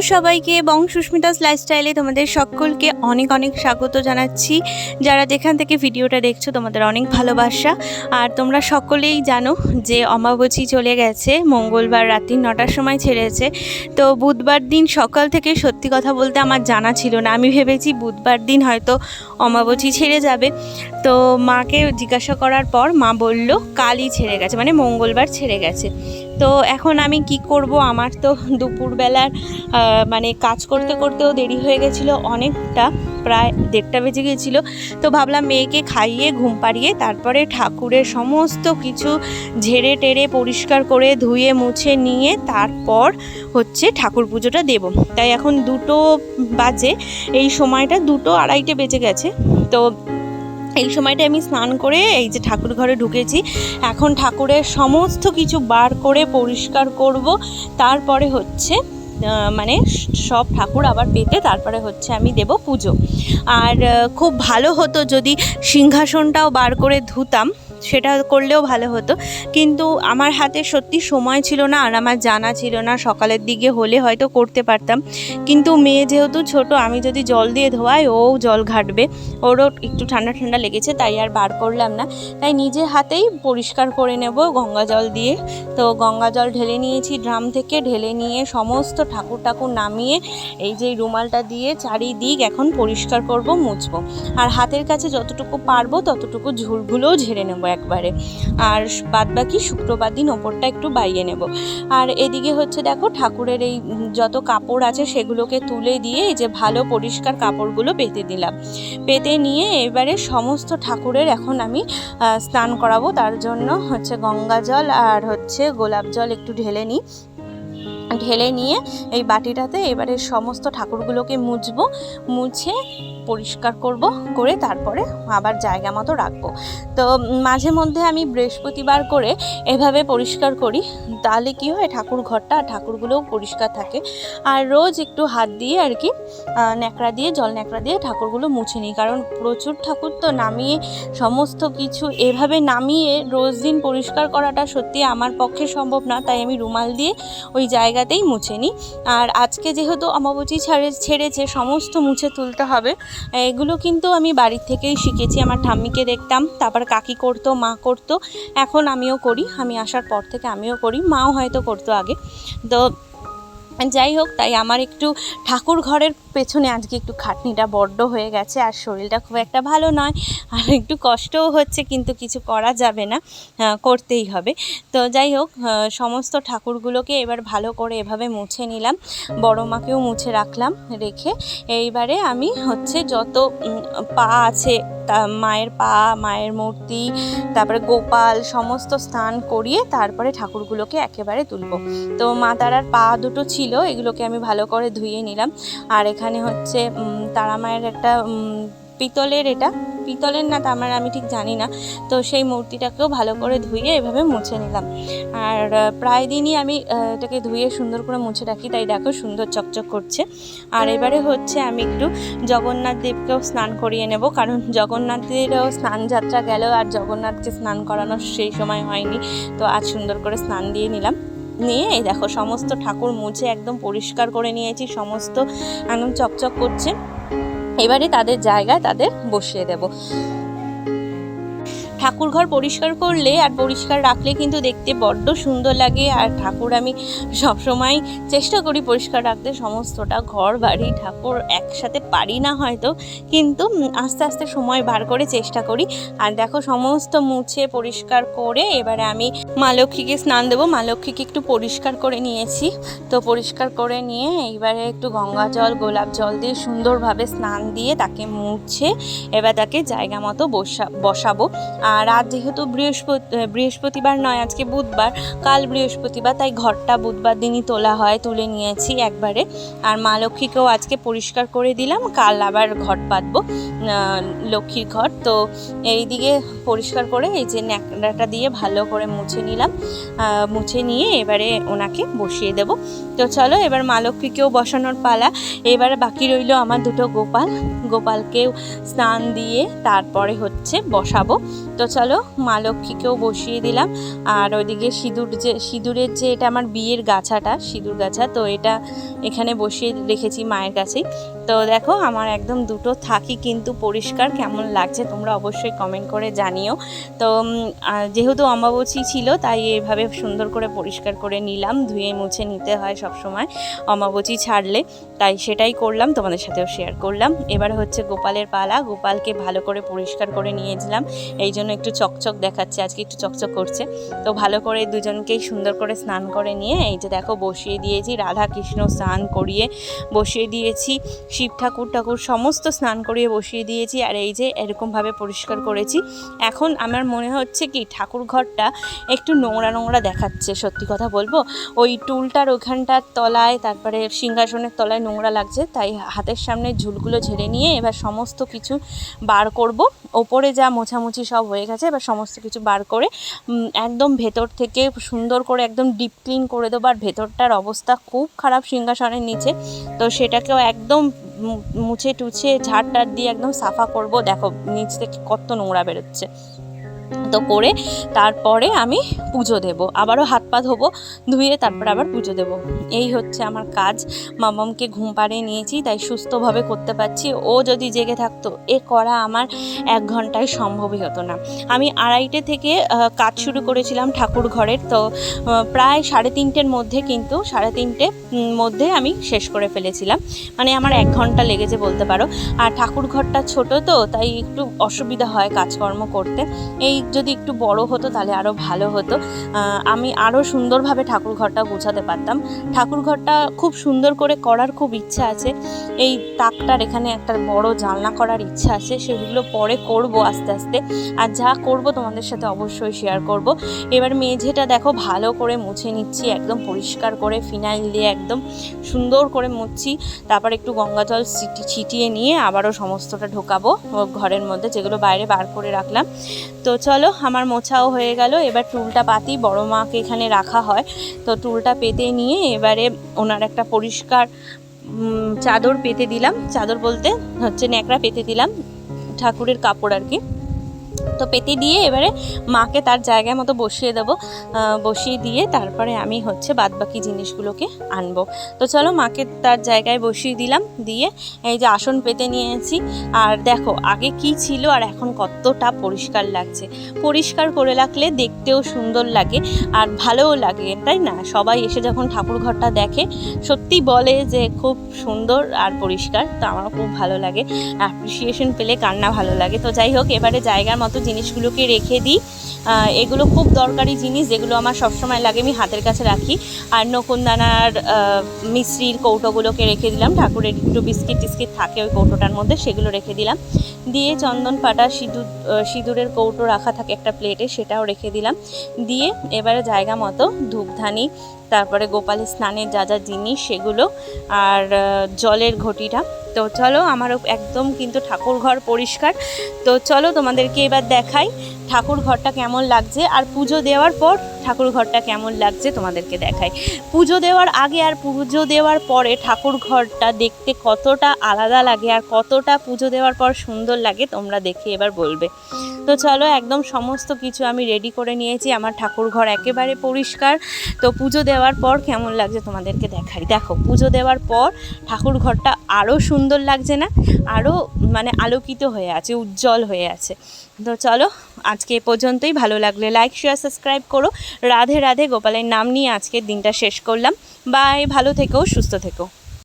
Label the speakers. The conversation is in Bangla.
Speaker 1: সবাইকে বং সুস্মিতাস লাইফস্টাইলে তোমাদের সকলকে অনেক অনেক স্বাগত জানাচ্ছি। যারা যেখান থেকে ভিডিওটা দেখছ, তোমাদের অনেক ভালোবাসা। আর তোমরা সকলেই জানো যে অমাবচী চলে গেছে, মঙ্গলবার রাত্রি নটার সময় ছেড়েছে। তো বুধবার দিন সকাল থেকে সত্যি কথা বলতে আমার জানা ছিল না। আমি ভেবেছি বুধবার দিন হয়তো অমাবচী ছেড়ে যাবে। তো মাকে জিজ্ঞাসা করার পর মা বলল, কালই ছেড়ে গেছে মানে মঙ্গলবার ছেড়ে গেছে। তো এখন আমি কি করব? আমার তো দুপুরবেলার মানে কাজ করতে করতেও দেরি হয়ে গেছিল অনেকটা, প্রায় দেড়টা বেজে গেছিল। তো ভাবলাম মেয়েকে খাইয়ে, ঘুম পাড়িয়ে, তারপরে ঠাকুরের সমস্ত কিছু ঝেড়ে টেড়ে পরিষ্কার করে ধুয়ে, মুছে, নিয়ে তারপর হচ্ছে ঠাকুর পুজোটা দেব। তাই এখন দুটো বাজে, এই সময়টা দুটো আড়াইটে বেজে গেছে। তো এই সময়টা আমি স্নান করে এই যে ঠাকুর ঘরে ঢুকেছি। এখন ঠাকুরের সমস্ত কিছু বার করে পরিষ্কার করব। তারপরে হচ্ছে মানে সব ঠাকুর আবার পেতে তারপরে হচ্ছে আমি দেব পুজো। আর খুব ভালো হতো যদি সিংহাসনটাও বার করে ধুতাম। সেটা করলেও ভালো হতো। কিন্তু আমার হাতে সত্যি সময় ছিল না আর আমার জানা ছিল না, সকালের দিকে হলে হয়তো করতে পারতাম। কিন্তু মেয়ে যেহেতু ছোট, আমি যদি জল দিয়ে ধোয়াই, ও জল ঘাটবে। ওরও একটু ঠান্ডা ঠান্ডা লেগেছে, তাই আর বার করলাম না। তাই নিজের হাতেই পরিষ্কার করে নেব গঙ্গা জল দিয়ে। তো গঙ্গা জল ঢেলে নিয়েছি, ড্রাম থেকে ঢেলে নিয়ে সমস্ত ঠাকুর ঠাকুর নামিয়ে এই যে রুমালটা দিয়ে চারিদিক এখন পরিষ্কার করব, মুছবো। আর হাতের কাছে যতটুকু পারব, ততটুকু ঝুলগুলোও ঝেড়ে নেব একবারে। আর বাদ বাকি শুক্রবার দিন ওপরটা একটু বাইয়ে নেব। আর এদিকে হচ্ছে দেখো ঠাকুরের এই যত কাপড় আছে সেগুলোকে তুলে দিয়ে এই যে ভালো পরিষ্কার কাপড়গুলো পেতে দিলাম। পেতে নিয়ে এবারে সমস্ত ঠাকুরের এখন আমি স্নান করাবো। তার জন্য হচ্ছে গঙ্গা জল আর হচ্ছে গোলাপ জল একটু ঢেলে নিই। ঢেলে নিয়ে এই বাটিটাতে এবারে সমস্ত ঠাকুরগুলোকে মুছবো। মুছে পরিষ্কার করব, করে তারপরে আবার জায়গা মতো রাখব। তো মাঝে মধ্যে আমি বৃহস্পতিবার করে এভাবে পরিষ্কার করি, তাহলে কি হয়, ঠাকুর ঘরটা আর ঠাকুরগুলোও পরিষ্কার থাকে। আর রোজ একটু হাত দিয়ে আর কি ন্যাকড়া দিয়ে, জল ন্যাকড়া দিয়ে ঠাকুরগুলো মুছে নিই। কারণ প্রচুর ঠাকুর তো নামিয়ে, সমস্ত কিছু এভাবে নামিয়ে রোজ দিন পরিষ্কার করাটা সত্যি আমার পক্ষে সম্ভব না, তাই আমি রুমাল দিয়ে ওই জায়গাতেই মুছে নিই। আর আজকে যেহেতু অমাবচী ছাড়ে, ছেড়েছে, সমস্ত মুছে তুলতে হবে এগুলো কিন্তু আমি বাড়ির থেকেই শিখেছি, আমার ঠাম্মিকে দেখতাম, তারপর কাকি করতো, মা করতো, এখন আমিও করি, আমি আসার পর থেকে আমিও করি, মাও হয়তো করতো আগে। তো যাই হোক, তাই আমার একটু ঠাকুর ঘরের পেছনে আজকে একটু খাটনিটা বড্ড হয়ে গেছে, আর শরীরটা খুব একটা ভালো নয়। আর একটু কষ্টও হচ্ছে, কিন্তু কিছু করা যাবে না করতেই হবে। তো যাই হোক সমস্ত ঠাকুরগুলোকে এবার ভালো করে এভাবে মুছে নিলাম। বড় মাকেও মুছে রাখলাম রেখে। এইবারে আমি হচ্ছে যত পা আছে তা মায়ের পা, মায়ের মূর্তি, তারপরে গোপাল সমস্ত স্থান করিয়ে তারপরে ঠাকুরগুলোকে একেবারে তুলব। তো মা তারার পা দুটো ছিল, এগুলোকে আমি ভালো করে ধুয়ে নিলাম। আর এখানে হচ্ছে তারা মায়ের একটা পিতলের এটা পিতলের না তার আমি ঠিক জানি না। তো সেই মূর্তিটাকেও ভালো করে ধুয়ে এভাবে মুছে নিলাম। আর প্রায় দিনই আমি এটাকে ধুয়ে সুন্দর করে মুছে রাখি। তাই দেখো সুন্দর চকচক করছে। আর এবারে হচ্ছে আমি একটু জগন্নাথ দেবকেও স্নান করিয়ে নেব। কারণ জগন্নাথেরও স্নান যাত্রা গেল, আর জগন্নাথকে স্নান করানো সেই সময় হয়নি। তো আজ সুন্দর করে স্নান দিয়ে নিলাম। নিয়ে এই দেখো সমস্ত ঠাকুর মুছে একদম পরিষ্কার করে নিয়েছি। সমস্ত একদম চকচক করছে। এবারে তাদের জায়গায় তাদের বসিয়ে দেব। ঠাকুর ঘর পরিষ্কার করলে আর পরিষ্কার রাখলে কিন্তু দেখতে বড্ড সুন্দর লাগে। আর ঠাকুর আমি সবসময় চেষ্টা করি পরিষ্কার রাখতে, সমস্তটা ঘর, বাড়ি, ঠাকুর একসাথে পারি না হয়তো, কিন্তু আস্তে আস্তে সময় বার করে চেষ্টা করি। আর দেখো সমস্ত মুছে পরিষ্কার করে এবারে আমি মা লক্ষ্মীকে স্নান দেবো। মা লক্ষ্মীকে একটু পরিষ্কার করে নিয়েছি। তো পরিষ্কার করে নিয়ে এইবারে একটু গঙ্গা জল, গোলাপ জল দিয়ে সুন্দরভাবে স্নান দিয়ে তাকে মুছে এবার তাকে জায়গা মতো বসা, বসাবো। আর আজ যেহেতু বৃহস্পতি বৃহস্পতিবার নয়, আজকে বুধবার, কাল বৃহস্পতিবার, তাই ঘরটা বুধবার দিনই তোলা হয়, তুলে নিয়েছি একবারে। আর মা লক্ষ্মীকেও আজকে পরিষ্কার করে দিলাম, কাল আবার ঘট পাতবো লক্ষ্মীর ঘর তো এইদিকে পরিষ্কার করে এই যে ন্যাকড়াটা দিয়ে ভালো করে মুছে নিলাম মুছে নিয়ে এবারে ওনাকে বসিয়ে দেব। তো চলো, এবার মা লক্ষ্মীকেও বসানোর পালা। এবারে বাকি রইল আমার দুটো গোপাল। গোপালকেও স্নান দিয়ে তারপরে হচ্ছে বসাবো। তো চলো, মা লক্ষ্মীকেও বসিয়ে দিলাম। আর ওইদিকে সিঁদুর যে, সিঁদুরের যে এটা আমার বিয়ের গাছাটা, সিঁদুর গাছা, তো এটা এখানে বসিয়ে রেখেছি মায়ের কাছেই। তো দেখো, আমার একদম দুটো থাকি কিন্তু পরিষ্কার কেমন লাগছে তোমরা অবশ্যই কমেন্ট করে জানিও। তো যেহেতু অমাবচী ছিল, তাই এভাবে সুন্দর করে পরিষ্কার করে নিলাম, ধুয়ে মুছে নিতে হয় সব সময় অমাবচী ছাড়লে। তাই সেটাই করলাম, তোমাদের সাথেও শেয়ার করলাম। এবার হচ্ছে গোপালের পালা, গোপালকে ভালো করে পরিষ্কার করে নিয়েছিলাম এই জন্য একটু চকচক দেখাচ্ছে, আজকে একটু চকচক করছে। তো ভালো করে দুজনকেই সুন্দর করে স্নান করে নিয়ে, এই যে দেখো বসিয়ে দিয়েছি রাধা কৃষ্ণ স্নান করিয়ে বসিয়ে দিয়েছি। শিব ঠাকুর ঠাকুর সমস্ত স্নান করিয়ে বসিয়ে দিয়েছি আর এই যে এরকমভাবে পরিষ্কার করেছি। এখন আমার মনে হচ্ছে কি ঠাকুর ঘরটা একটু নোংরা নোংরা দেখাচ্ছে, সত্যি কথা বলব। ওই টুলটার ওখানটার তলায়, তারপরে সিংহাসনের তলায় নোংরা লাগছে, তাই হাতের সামনে ঝুলগুলো ঝেড়ে নিয়ে এবার সমস্ত কিছু বার করব। ওপরে যা মোছামুছি সব হয়ে গেছে, এবার সমস্ত কিছু বার করে একদম ভেতর থেকে সুন্দর করে একদম ডিপ ক্লিন করে দেবো। আর ভেতরটার অবস্থা খুব খারাপ সিংহাসনের নিচে, তো সেটাকেও একদম মুছে টুছে ঝাড় টাড় দিয়ে একদম সাফা করব। দেখো নিচ থেকে কত নোংরা বেরোচ্ছে। তো করে তারপরে আমি পুজো দেব। আবারও হাত পা ধোবো, ধুয়ে তারপর আবার পুজো দেব। এই হচ্ছে আমার কাজ। মামামকে ঘুম পাড়িয়ে নিয়েছি, তাই সুস্থভাবে করতে পারছি। ও যদি জেগে থাকতো, এ করা আমার এক ঘন্টায় সম্ভবই হতো না। আমি আড়াইটে থেকে কাজ শুরু করেছিলাম ঠাকুর ঘরের। তো প্রায় সাড়ে তিনটের মধ্যে কিন্তু, সাড়ে তিনটে মধ্যে আমি শেষ করে ফেলেছিলাম। মানে আমার এক ঘণ্টা লেগেছে বলতে পারো। আর ঠাকুর ঘরটা ছোট তো, তাই একটু অসুবিধা হয় কাজকর্ম করতে। এই যদি একটু বড় হতো তাহলে আরও ভালো হতো। আমি আরও সুন্দরভাবে ঠাকুর ঘরটা গোছাতে পারতাম। ঠাকুর ঘরটা খুব সুন্দর করে করার খুব ইচ্ছা আছে। এই তাকটার এখানে একটা বড় জানলা করার ইচ্ছা আছে। সেগুলো পরে করব আস্তে আস্তে। আর যা করব তোমাদের সাথে অবশ্যই শেয়ার করব। এবার মেঝেটা দেখো ভালো করে মুছে নিচ্ছি, একদম পরিষ্কার করে ফিনাইল দিয়ে একদম সুন্দর করে মুছছি। তারপর একটু গঙ্গা জল ছিটিয়ে নিয়ে আবারও সমস্তটা ঢোকাবো ঘরের মধ্যে যেগুলো বাইরে বার করে রাখলাম। তো চলো, আমার মোছাও হয়ে গেল। এবার টুলটা পাতি, বড় মাকে এখানে রাখা হয়। তো টুলটা পেতে নিয়ে এবারে ওনার একটা পরিষ্কার চাদর পেতে দিলাম। চাদর বলতে হচ্ছে ন্যাকড়া পেতে দিলাম ঠাকুরের কাপড় আর কি। তো পেতে দিয়ে এবারে মাকে তার জায়গায় মতো বসিয়ে দেবো বসিয়ে দিয়ে তারপরে আমি হচ্ছে বাদবাকি জিনিসগুলোকে আনব। তো চলো মাকে তার জায়গায় বসিয়ে দিলাম, দিয়ে এই যে আসন পেতে নিয়েছি। আর দেখো, আগে কি ছিল আর এখন কতটা পরিষ্কার লাগছে। পরিষ্কার করে রাখলে দেখতেও সুন্দর লাগে আর ভালোও লাগে, তাই না? সবাই এসে যখন ঠাকুর ঘরটা দেখে সত্যি বলে যে খুব সুন্দর আর পরিষ্কার, তো আমার খুব ভালো লাগে। অ্যাপ্রিসিয়েশন পেলে কান্না ভালো লাগে। তো যাই হোক, এবারে জায়গার মতো জিনিসগুলোকে রেখে দিই। এগুলো খুব দরকারি জিনিস যেগুলো আমার সবসময় লাগে, আমি হাতের কাছে রাখি। আর নকুনদানার মিশ্রির কৌটোগুলোকে রেখে দিলাম। ঠাকুরের একটু বিস্কিট টিস্কিট থাকে ওই কৌটোটার মধ্যে, সেগুলো রেখে দিলাম। দিয়ে চন্দন পাটা, সিঁদুর সিঁদুরের কৌটো রাখা থাকে একটা প্লেটে, সেটাও রেখে দিলাম। দিয়ে এবারে জায়গা মতো ধূপধানি, তারপরে গোপালের স্নানের যা যা জিনিস সেগুলো, আর জলের ঘটিটা। তো চলো, আমারও একদম কিন্তু ঠাকুর ঘর পরিষ্কার। তো চলো, তোমাদেরকে এবার দেখাই ঠাকুর ঘরটা কেমন লাগছে, আর পুজো দেওয়ার পর ঠাকুর ঘরটা কেমন লাগছে তোমাদেরকে দেখাই। পুজো দেওয়ার আগে আর পুজো দেওয়ার পরে ঠাকুর ঘরটা দেখতে কতটা আলাদা লাগে, আর কতটা পুজো দেওয়ার পর সুন্দর লাগে, তোমরা দেখে এবার বলবে। তো চলো, একদম সমস্ত কিছু আমি রেডি করে নিয়েছি। আমার ঠাকুর ঘর একেবারে পরিষ্কার। তো পুজো দেওয়ার পর কেমন লাগছে তোমাদেরকে দেখাই। দেখো, পুজো দেওয়ার পর ঠাকুর ঘরটা আরও সুন্দর লাগছে না? আরও মানে আলোকিত হয়ে আছে, উজ্জ্বল হয়ে আছে। তো চলো, আজকে এ পর্যন্তই। ভালো লাগলে লাইক শেয়ার সাবস্ক্রাইব করো। রাধে রাধে, গোপালের নাম নিয়ে আজকের দিনটা শেষ করলাম। বাই ভালো থেকো, সুস্থ থেকো।